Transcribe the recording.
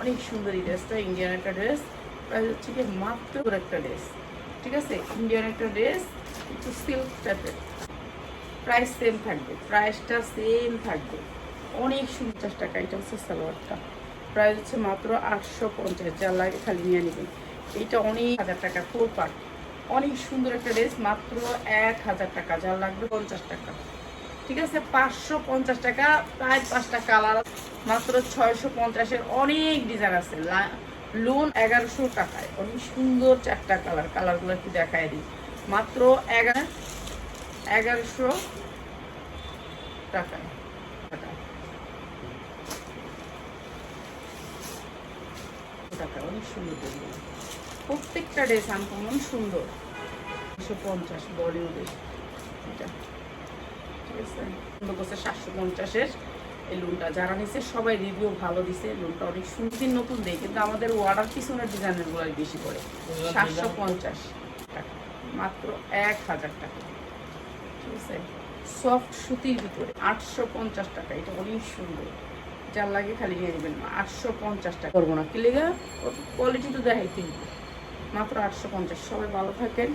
অনেক সুন্দর এই ড্রেসটা ইন্ডিয়ান একটা ড্রেস প্রাইস হচ্ছে কি মাত্র একটা ড্রেস ঠিক আছে? ইন্ডিয়ান একটা ড্রেস একটু সিল্ক টাইপের প্রাইস সেম থাকবে প্রাইসটা সেম থাকবে। অনেক পঞ্চাশ টাকা এটা হচ্ছে সালোয়ারটা। প্রাইস হচ্ছে মাত্র আটশো পঞ্চাশ যা লাগে খালি নিয়ে নেবেন। এইটা অনেক হাজার টাকা ফোর পার্ট অনেক সুন্দর একটা ড্রেস মাত্র এক হাজার টাকা যা লাগবে পঞ্চাশ টাকা। ঠিক আছে, পাঁচশো পঞ্চাশ টাকা, প্রায় পাঁচটা কালার মাত্র ছয়শো পঞ্চাশের অনেক ডিজাইন আছে। লোন এগারোশো টাকায়। অনেক সুন্দর চারটা কালার। কালারগুলো একটু দেখায় দিই। মাত্র এগারো এগারোশো টাকায়। টাকা অনেক সুন্দর প্রত্যেকটা ড্রেস আনকমন সুন্দর। দুশো পঞ্চাশ বলিউডের আছে সুন্দর করছে সাতশো পঞ্চাশের এই লোনটা যারা নিছে সবাই রিভিউ ভালো দিছে। লোনটা অনেক সুন্দর। নতুন দেয় কিন্তু আমাদের ওয়ার্ডার পিছনের ডিজাইনের গুলাই বেশি পড়ে সাতশো পঞ্চাশ টাকা। মাত্র এক হাজার টাকা। ঠিক আছে? সফট সুতির ভিতরে। আটশো পঞ্চাশ টাকা। এটা অনেক সুন্দর। যার লাগে খালি নিয়ে নেবেন আটশো পঞ্চাশ টাকা। করব না। কি লেগা? কোয়ালিটি তো দেখাই কিন্তু মাত্র আটশো পঞ্চাশ। সবাই ভালো থাকেন।